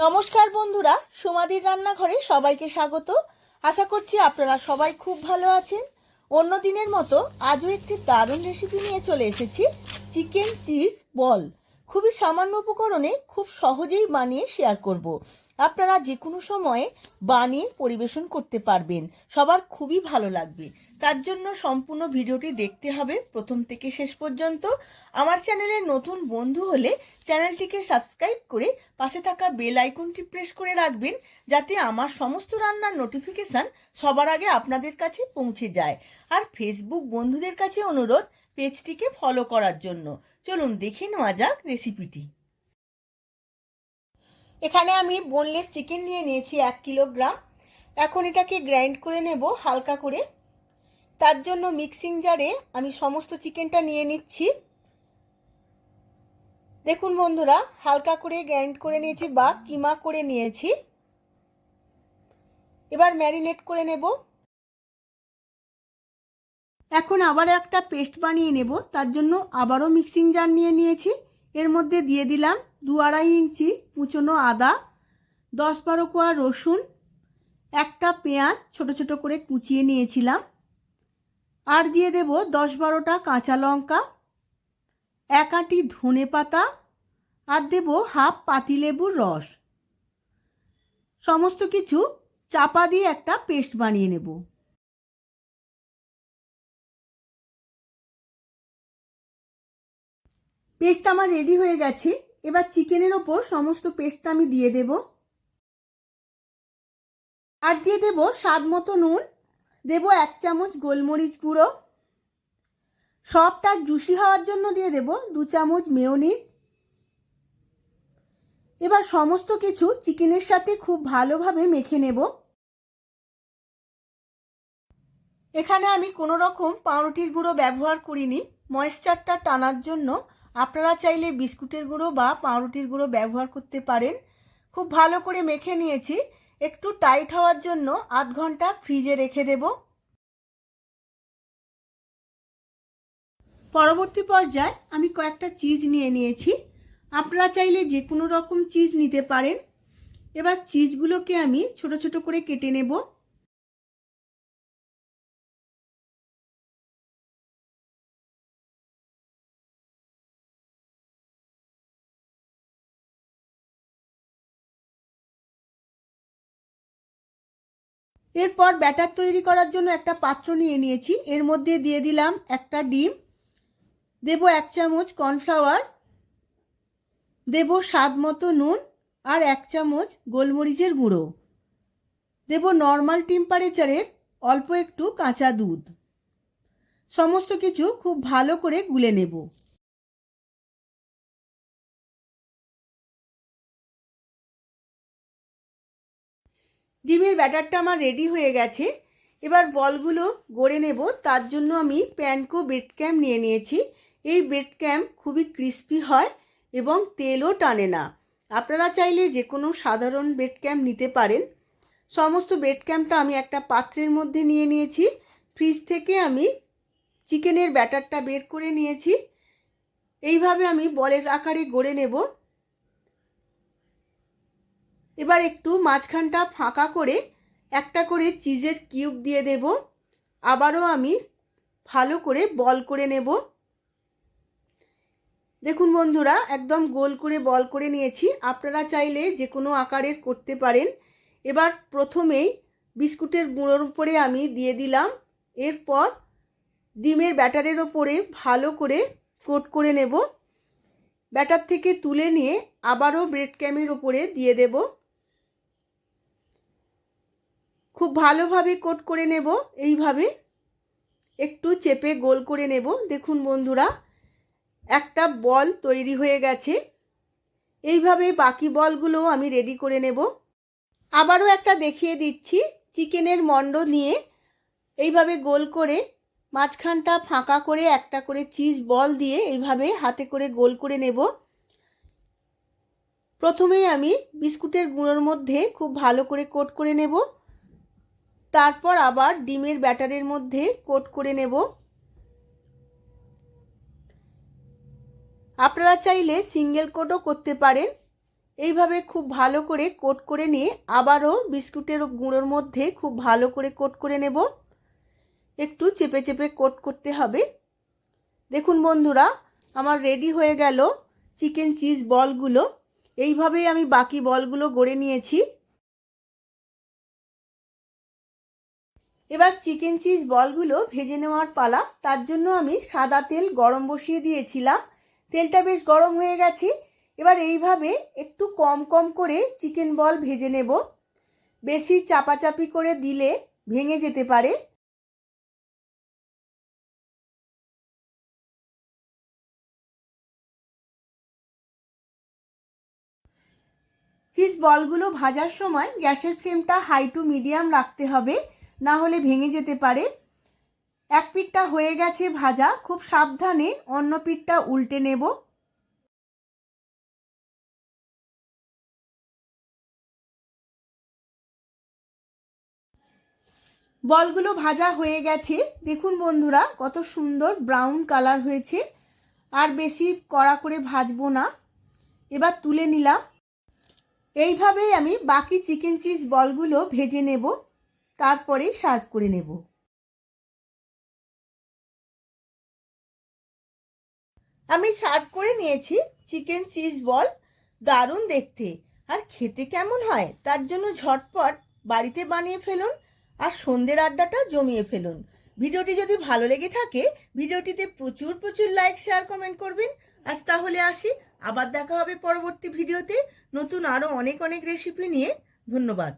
নমস্কার বন্ধুরা, সোমাদির রান্নাঘরে সবাইকে স্বাগত। আশা করছি আপনারা সবাই খুব ভালো আছেন। অন্য দিনের মতো আজও একটি দারুণ রেসিপি নিয়ে চলে এসেছি চিকেন চিজ বল খুবই সামান্য উপকরণে খুব সহজেই বানিয়ে শেয়ার করব। আপনারা যে কোনো সময়ে বানিয়ে পরিবেশন করতে পারবেন। সবার খুবই ভালো লাগবে। তার জন্য সম্পূর্ণ ভিডিওটি দেখতে হবে প্রথম থেকে শেষ পর্যন্ত। আমার চ্যানেলের নতুন বন্ধু হলে চ্যানেলটিকে সাবস্ক্রাইব করে পাশে থাকা বেল আইকনটি প্রেস করে রাখবেন, যাতে আমার সমস্ত রান্নার নোটিফিকেশান সবার আগে আপনাদের কাছে পৌঁছে যায়। আর ফেসবুক বন্ধুদের কাছে অনুরোধ, পেজটিকে ফলো করার জন্য। চলুন দেখে নেওয়া যাক রেসিপিটি এখানে আমি বোনলেস চিকেন নিয়ে নিয়েছি এক কিলোগ্রাম। এখন এটাকে গ্রাইন্ড করে নেব হালকা করে। তার জন্য মিক্সিং জারে আমি সমস্ত চিকেনটা নিয়ে নিচ্ছি। দেখুন বন্ধুরা, হালকা করে গ্রাইন্ড করে নিয়েছি বা কিমা করে নিয়েছি। এবার ম্যারিনেট করে নেব। এখন আবার একটা পেস্ট বানিয়ে নেব। তার জন্য আবারও মিক্সিং জার নিয়ে নিয়েছি। এর মধ্যে দিয়ে দিলাম দু আড়াই ইঞ্চি কুচনো আদা, দশ বারো কোয়া রসুন, একটা পেঁয়াজ ছোট ছোট করে কুচিয়ে নিয়েছিলাম। আর দিয়ে দেব দশ বারোটা কাঁচা লঙ্কা, এক আঁটি ধনে পাতা আর দেব হাফ পাতিলেবুর রস। সমস্ত কিছু চাপা দিয়ে একটা পেস্ট বানিয়ে নেব। পেস্ট আমার রেডি হয়ে গেছে। এবার চিকেনের ওপর সমস্ত পেস্টটা আমি দিয়ে দেব। আর দিয়ে দেব স্বাদ মতো নুন দেব এক চামচ গোলমরিচ গুঁড়ো। সবটা জুসি হওয়ার জন্য দিয়ে দেব দু চামচ মেয়োনিজ। এবার সমস্ত কিছু চিকেনের সাথে খুব ভালোভাবে মেখে নেব। এখানে আমি কোনো রকম পাউরুটির গুঁড়ো ব্যবহার করিনি। ময়েশ্চারটা টানার জন্য আপনারা চাইলে বিস্কুটের গুঁড়ো বা পাউরুটির গুঁড়ো ব্যবহার করতে পারেন। খুব ভালো করে মেখে নিয়েছি। একটু টাইট হওয়ার জন্য আধ ঘণ্টা ফ্রিজে রেখে দেব। পরবর্তী পর্যায়ে আমি কয়েকটা চিজ নিয়ে নিয়েছি। আপনারা চাইলে যে কোনো রকম চিজ নিতে পারেন। এবার চিজগুলোকে আমি ছোট ছোট করে কেটে নেব। এরপর ব্যাটার তৈরি করার জন্য একটা পাত্র নিয়ে নিয়েছি। এর মধ্যে দিয়ে দিলাম একটা ডিম। দেব এক চামচ কর্নফ্লাওয়ার। দেব স্বাদ মতো নুন আর এক চামচ গোলমরিচের গুঁড়ো। দেব নর্মাল টেম্পারেচারের অল্প একটু কাঁচা দুধ। সমস্ত কিছু খুব ভালো করে গুলে নেব। ডিমের ব্যাটারটা আমার রেডি হয়ে গেছে। এবার বলগুলো গড়ে নেব, তার জন্য আমি প্যানকো বেড ক্যাম্প নিয়ে নিয়েছি। এই বেড ক্যাম্প খুবই ক্রিস্পি হয় এবং তেলও টানে না। আপনারা চাইলে যে কোনো সাধারণ বেড ক্যাম্প নিতে পারেন। সমস্ত বেড ক্যাম্পটা আমি একটা পাত্রের মধ্যে নিয়ে নিয়েছি। ফ্রিজ থেকে আমি চিকেনের ব্যাটারটা বের করে নিয়েছি। এইভাবে আমি বলের আকারে গড়ে নেব। এবার একটু মাঝখানটা ফাঁকা করে একটা করে চিজের কিউব দিয়ে দেব। আবারও আমি ভালো করে বল করে নেব। দেখুন বন্ধুরা, একদম গোল করে বল করে নিয়েছি। আপনারা চাইলে যে কোনো আকারের করতে পারেন। এবার প্রথমেই বিস্কুটের গুঁড়োর উপরে আমি দিয়ে দিলাম। এরপর ডিমের ব্যাটারের ওপরে ভালো করে কোট করে নেব। ব্যাটার থেকে তুলে নিয়ে আবারও ব্রেড ক্যামের ওপরে দিয়ে দেব। খুব ভালোভাবে কোট করে নেব, এইভাবে। একটু চেপে গোল করে নেব। দেখুন বন্ধুরা, একটা বল তৈরি হয়ে গেছে। এইভাবে বাকি বলগুলো আমি রেডি করে নেব। আবারও একটা দেখিয়ে দিচ্ছি, চিকেনের মণ্ড নিয়ে। এইভাবে গোল করে, মাঝখানটা ফাঁকা করে একটা করে চিজ বল দিয়ে এইভাবে হাতে করে গোল করে নেব। প্রথমেই আমি বিস্কুটের গুঁড়োর মধ্যে খুব ভালো করে কোট করে নেব। তারপর আবার ডিমের ব্যাটারের মধ্যে কোট করে নেব। আপনারা চাইলে সিঙ্গেল কোটও করতে পারেন। এইভাবে খুব ভালো করে কোট করে নিয়ে আবারও বিস্কুটের গুঁড়োর মধ্যে খুব ভালো করে কোট করে নেব। একটু চেপে চেপে কোট করতে হবে। দেখুন বন্ধুরা, আমার রেডি হয়ে গেল চিকেন চিজ বলগুলো। এইভাবেই আমি বাকি বলগুলো গড়ে নিয়েছি। এবার চিকেন চিজ বলগুলো ভেজে নেওয়ার পালা। তার জন্য আমি সাদা তেল গরম বসিয়ে দিয়েছিলাম। তেলটা বেশ গরম হয়ে গেছে। এবার এইভাবে একটু কম কম করে চিকেন বল ভেজে নেব। বেশি চাপাচাপি করে দিলে ভেঙে যেতে পারে। চিজ বলগুলো ভাজার সময় গ্যাসের ফ্লেমটা হাই টু মিডিয়াম রাখতে হবে। না হলে ভেঙে যেতে পারে। এক পিঠটা হয়ে গেছে ভাজা, খুব সাবধানে অন্য পিঠটা উল্টে নেব। বলগুলো ভাজা হয়ে গেছে। দেখুন বন্ধুরা, কত সুন্দর ব্রাউন কালার হয়েছে। আর বেশি কড়া করে ভাজবো না। এবার তুলে নিলাম। এইভাবেই আমি বাকি চিকেন চিজ বলগুলো ভেজে নেব। তারপরে সার্ভ করে নেব। আমি সার্ভ করে নিয়েছি চিকেন চিজ বল, দারুণ দেখতে। আর খেতে কেমন হয় তার জন্য ঝটপট বাড়িতে বানিয়ে ফেলুন আর সন্ধ্যের আড্ডাটা জমিয়ে ফেলুন। ভিডিওটি যদি ভালো লেগে থাকে, ভিডিওটিতে প্রচুর প্রচুর লাইক শেয়ার কমেন্ট করবেন। আজ তাহলে আসি, আবার দেখা হবে পরবর্তী ভিডিওতে। নতুন আরও অনেক অনেক রেসিপি নিয়ে। ধন্যবাদ।